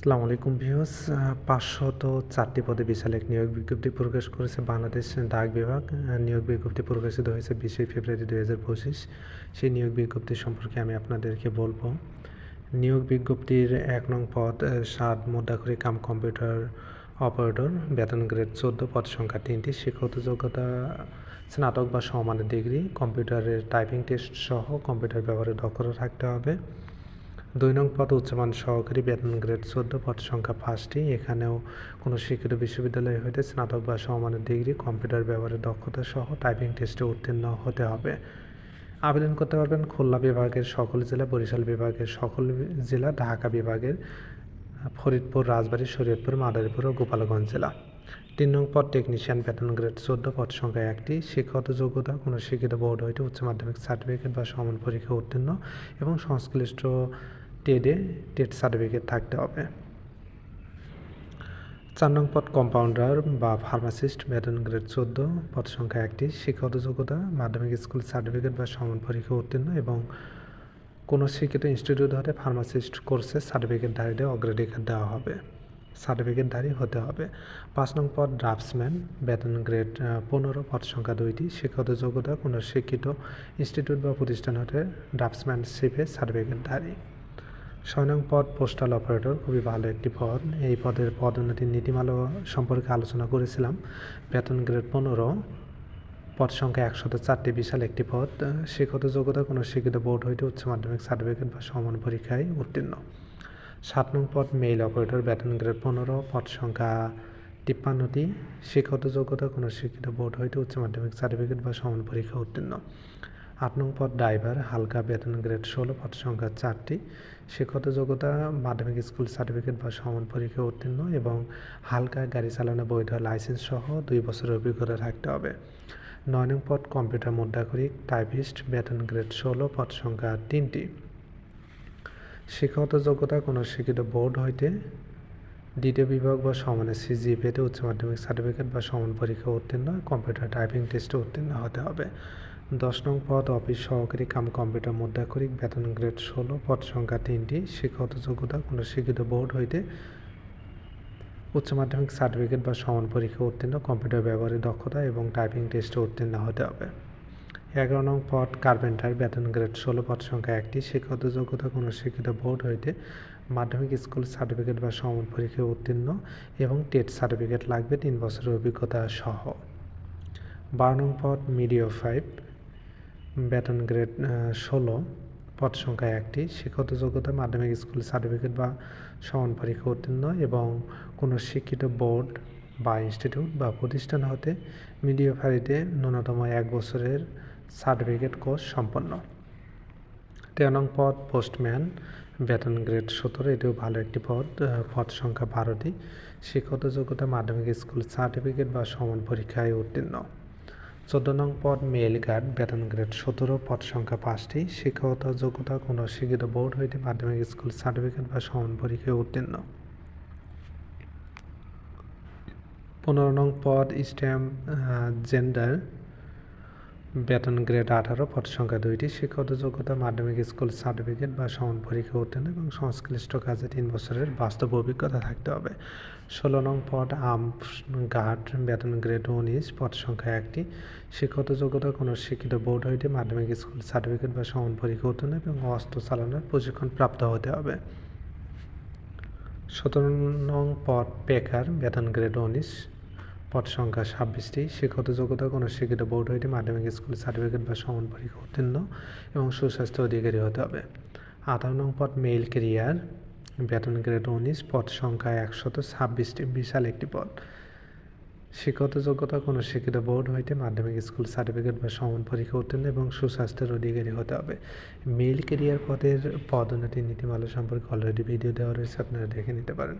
আসসালামু আলাইকুম ভিউস পাঁচশত চারটি পদে বিশাল এক নিয়োগ বিজ্ঞপ্তি প্রকাশ করেছে বাংলাদেশ ডাক বিভাগ। নিয়োগ বিজ্ঞপ্তি প্রকাশিত হয়েছে বিশে ফেব্রুয়ারি দুই হাজার পঁচিশ। সেই নিয়োগ বিজ্ঞপ্তি সম্পর্কে আমি আপনাদেরকে বলব। নিয়োগ বিজ্ঞপ্তির এক নং পদ সাত মুদ্রাখরি কাম কম্পিউটার অপারেটর, বেতন গ্রেড চোদ্দ, পদ সংখ্যা তিনটি, শিক্ষাগত যোগ্যতা, স্নাতক বা সমমানের ডিগ্রি, কম্পিউটারের টাইপিং টেস্ট সহ কম্পিউটার ব্যবহারে দক্ষতা থাকতে হবে। দুই নং পদ উচ্চমান সহকারী বেতন গ্রেড চোদ্দ পদ সংখ্যা পাঁচটি। এখানেও কোনো শিক্ষিত বিশ্ববিদ্যালয় হইতে স্নাতক বা সমমানের ডিগ্রি, কম্পিউটার ব্যবহারের দক্ষতা সহ টাইপিং টেস্টে উত্তীর্ণ হতে হবে। আবেদন করতে পারবেন খুলনা বিভাগের সকল জেলা, বরিশাল বিভাগের সকল জেলা, ঢাকা বিভাগের ফরিদপুর, রাজবাড়ী, শরীয়তপুর, মাদারীপুর ও গোপালগঞ্জ জেলা। তিন নং পদ টেকনিশিয়ান বেতন গ্রেড চোদ্দ পদ সংখ্যা একটি। শিক্ষাগত যোগ্যতা, কোনো শিক্ষিত বোর্ড হইতে উচ্চ মাধ্যমিক সার্টিফিকেট বা সমান পরীক্ষা উত্তীর্ণ এবং সংশ্লিষ্ট টেডে টেট সার্টিফিকেট থাকতে হবে। চার নং পদ কম্পাউন্ডার বা ফার্মাসিস্ট বেতন গ্রেড চোদ্দ, পদ সংখ্যা একটি, শিক্ষাগত যোগ্যতা, মাধ্যমিক স্কুল সার্টিফিকেট বা সমান পরীক্ষা উত্তীর্ণ এবং কোনো শিক্ষিত ইনস্টিটিউট হতে ফার্মাসিস্ট কোর্সে সার্টিফিকেটধারীদের অগ্রাধিকার দেওয়া হবে। সার্টিফিকেটধারী হতে হবে। পাঁচ নং পদ ড্রাফটসম্যান বেতন গ্রেড পনেরো, পদ সংখ্যা দুইটি, শিক্ষাগত যোগ্যতা, কোনো শিক্ষিত ইনস্টিটিউট বা প্রতিষ্ঠান হতে ড্রাফটসম্যানশিপে সার্টিফিকেটধারী নং পদ পোস্টাল অপারেটর খুবই ভালো একটি পদ। এই পদের পদোন্নতির নীতিমালা সম্পর্কে আলোচনা করেছিলাম। বেতন গ্রেড পনেরো, পদ সংখ্যা একশত চারটি, বিশাল একটি পদ। শিক্ষত যোগ্যতা কোনো শিক্ষিত বোর্ড হইতে উচ্চ মাধ্যমিক সার্টিফিকেট বা সমান পরীক্ষায় উত্তীর্ণ। সাত নং পদ মেইল অপারেটর বেতন গ্রেড পনেরো, পদ সংখ্যা তিপ্পান্নটি। শিক্ষত যোগ্যতা কোনো শিক্ষিত বোর্ড হইতে উচ্চ মাধ্যমিক সার্টিফিকেট বা সমান পরীক্ষা উত্তীর্ণ। আট নং পদ ড্রাইভার, হালকা বেতন গ্রেড ষোলো, পদ সংখ্যা চারটি। শিক্ষত যোগ্যতা, মাধ্যমিক স্কুল সার্টিফিকেট বা সমান পরীক্ষা উত্তীর্ণ এবং হালকা গাড়ি চালানো বৈধ লাইসেন্স সহ দুই বছরের অভিজ্ঞতা থাকতে হবে। নয় নং পদ কম্পিউটার মুদ্রাক্ষরিক টাইপিস্ট, বেতন গ্রেড ষোলো, পদ সংখ্যা তিনটি। শিক্ষাগত যোগ্যতা, কোনো শিক্ষিত বোর্ড হইতে দ্বিতীয় বিভাগ বা সমানের সিজিপিএতে উচ্চ মাধ্যমিক সার্টিফিকেট বা সমান পরীক্ষা উত্তীর্ণ, কম্পিউটার টাইপিং টেস্টে উত্তীর্ণ হতে হবে। দশ নং পদ, অফিস সহকারী কাম কম্পিউটার মুদ্রাক্ষরিক, বেতন গ্রেড ষোলো, পদ সংখ্যা তিনটি, শিক্ষাগত যোগ্যতা, কোনো শিক্ষিত বোর্ড হইতে উচ্চ মাধ্যমিক সার্টিফিকেট বা সমান পরীক্ষা উত্তীর্ণ, কম্পিউটার ব্যবহারে দক্ষতা এবং টাইপিং টেস্টে উত্তীর্ণ হতে হবে। এগারো নং পদ, কার্পেন্টার, বেতন গ্রেড ষোলো, পদ সংখ্যা একটি, শিক্ষাগত যোগ্যতা, কোনো শিক্ষিত বোর্ড হইতে মাধ্যমিক স্কুল সার্টিফিকেট বা সমান পরীক্ষায় উত্তীর্ণ এবং টেট সার্টিফিকেট লাগবে তিন বছরের অভিজ্ঞতা সহ। বারো নং পদ মিডিও ফাইভ বেতন গ্রেড ষোলো, পদ সংখ্যা একটি। শিক্ষাগত যোগ্যতা মাধ্যমিক স্কুল সার্টিফিকেট বা সমান পরীক্ষা উত্তীর্ণ এবং কোনো শিক্ষিত বোর্ড বা ইনস্টিটিউট বা প্রতিষ্ঠান হতে মিডিওফারিতে ন্যূনতম এক বছরের সার্টিফিকেট কোর্স সম্পন্ন। তেরো নং পদ, পোস্টম্যান বেতন গ্রেড সতেরো, এটিও ভালো একটি পদ পদ সংখ্যা বারোটি। শিক্ষাগত যোগ্যতা মাধ্যমিক স্কুল সার্টিফিকেট বা সমান পরীক্ষায় উত্তীর্ণ। চোদ্দ নং পদ মেল গার্ড বেতন গ্রেড সতেরো, পদ সংখ্যা পাঁচটি। শিক্ষাগত যোগ্যতা কোনো শিক্ষিত বোর্ড হইতে মাধ্যমিক স্কুল সার্টিফিকেট বা সমান পরীক্ষায় উত্তীর্ণ। পনেরো নং পদ স্ট্যাম্প জেন্ডার। বেতন গ্রেড আঠারো, পদ সংখ্যা দুইটি, শিক্ষাগত যোগ্যতা, মাধ্যমিক স্কুল সার্টিফিকেট বা সমান পরীক্ষা উত্তীর্ণ এবং সংশ্লিষ্ট কাজে তিন বছরের বাস্তব অভিজ্ঞতা থাকতে হবে। ষোলো নং পদ, আম গার্ড বেতন গ্রেড উনিশ, পদ সংখ্যা একটি, শিক্ষাগত যোগ্যতা, কোনো শিক্ষিত বোর্ড হইতে মাধ্যমিক স্কুল সার্টিফিকেট বা সমান পরীক্ষা উত্তীর্ণ এবং অস্ত্র চালানোর প্রশিক্ষণ প্রাপ্ত হতে হবে। সতেরো নং পদ পেকার বেতন গ্রেড উনিশ পদ সংখ্যা ছাব্বিশটি শিক্ষাগত যোগ্যতা কোনো শিক্ষিত বোর্ড হইতে মাধ্যমিক স্কুল সার্টিফিকেট বা সমান পরীক্ষা উত্তীর্ণ এবং সুস্বাস্থ্য অধিকারী হতে হবে। আঠারো নং পদ, মেইল কেরিয়ার বেতন গ্রেড উনিশ পদ সংখ্যা একশত ছাব্বিশটি, বিশাল একটি পদ। শিক্ষাগত যোগ্যতা কোনো শিক্ষিত বোর্ড হইতে মাধ্যমিক স্কুল সার্টিফিকেট বা সমান পরীক্ষা উত্তীর্ণ এবং সুস্বাস্থ্যের অধিকারী হতে হবে। মেইল কেরিয়ার পদের পদোন্নতি নীতিমালা সম্পর্কে অলরেডি ভিডিও দেওয়া রয়েছে, আপনারা দেখে নিতে পারেন।